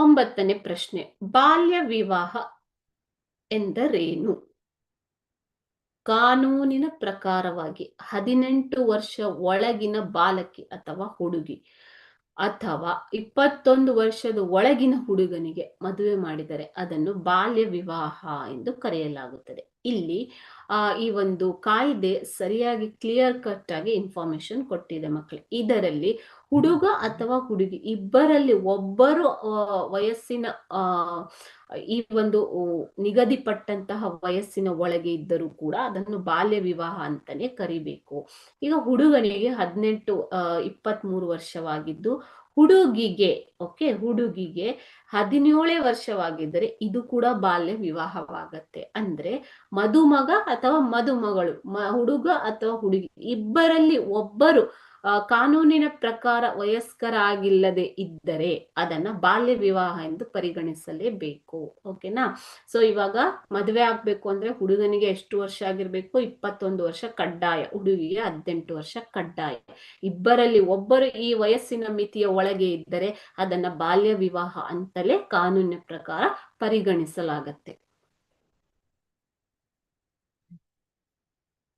ಒಂಬತ್ತನೇ ಪ್ರಶ್ನೆ, ಬಾಲ್ಯ ವಿವಾಹ ಎಂದರೇನು? ಕಾನೂನಿನ ಪ್ರಕಾರವಾಗಿ ಹದಿನೆಂಟು ವರ್ಷ ಒಳಗಿನ ಬಾಲಕಿ ಅಥವಾ ಹುಡುಗಿ ಅಥವಾ ಇಪ್ಪತ್ತೊಂದು ವರ್ಷದ ಒಳಗಿನ ಹುಡುಗನಿಗೆ ಮದುವೆ ಮಾಡಿದರೆ ಅದನ್ನು ಬಾಲ್ಯ ವಿವಾಹ ಎಂದು ಕರೆಯಲಾಗುತ್ತದೆ. ಇಲ್ಲಿ ಈ ಒಂದು ಕಾಯ್ದೆ ಸರಿಯಾಗಿ ಕ್ಲಿಯರ್ ಕಟ್ ಆಗಿ ಇನ್ಫಾರ್ಮೇಶನ್ ಕೊಟ್ಟಿದೆ ಮಕ್ಕಳು ಇದರಲ್ಲಿ ಹುಡುಗ ಅಥವಾ ಹುಡುಗಿ ಇಬ್ಬರಲ್ಲಿ ಒಬ್ಬರು ವಯಸ್ಸಿನ ಈ ಒಂದು ನಿಗದಿಪಟ್ಟಂತಹ ವಯಸ್ಸಿನ ಒಳಗೆ ಇದ್ದರೂ ಕೂಡ ಅದನ್ನು ಬಾಲ್ಯ ವಿವಾಹ ಅಂತಾನೆ ಕರಿಬೇಕು. ಈಗ ಹುಡುಗನಿಗೆ ಹದಿನೆಂಟು ಇಪ್ಪತ್ತ್ ಮೂರು ವರ್ಷವಾಗಿದ್ದು ಹುಡುಗಿಗೆ ಓಕೆ ಹುಡುಗಿಗೆ ಹದಿನೇಳೇ ವರ್ಷವಾಗಿದ್ದರೆ ಇದು ಕೂಡ ಬಾಲ್ಯ ವಿವಾಹವಾಗತ್ತೆ. ಅಂದ್ರೆ ಮದುಮಗ ಅಥವಾ ಮದುಮಗಳು ಹುಡುಗ ಅಥವಾ ಹುಡುಗಿ ಇಬ್ಬರಲ್ಲಿ ಒಬ್ಬರು ಕಾನೂನಿನ ಪ್ರಕಾರ ವಯಸ್ಕರಾಗಿಲ್ಲದೆ ಇದ್ದರೆ ಅದನ್ನ ಬಾಲ್ಯ ವಿವಾಹ ಎಂದು ಪರಿಗಣಿಸಲೇಬೇಕು. ಓಕೆನಾ? ಸೊ ಇವಾಗ ಮದುವೆ ಆಗ್ಬೇಕು ಅಂದ್ರೆ ಹುಡುಗನಿಗೆ ಎಷ್ಟು ವರ್ಷ ಆಗಿರ್ಬೇಕು? ಇಪ್ಪತ್ತೊಂದು ವರ್ಷ ಕಡ್ಡಾಯ. ಹುಡುಗಿಗೆ ಹದಿನೆಂಟು ವರ್ಷ ಕಡ್ಡಾಯ. ಇಬ್ಬರಲ್ಲಿ ಒಬ್ಬರು ಈ ವಯಸ್ಸಿನ ಮಿತಿಯ ಒಳಗೆ ಇದ್ದರೆ ಅದನ್ನ ಬಾಲ್ಯ ವಿವಾಹ ಅಂತಲೇ ಕಾನೂನಿನ ಪ್ರಕಾರ ಪರಿಗಣಿಸಲಾಗತ್ತೆ.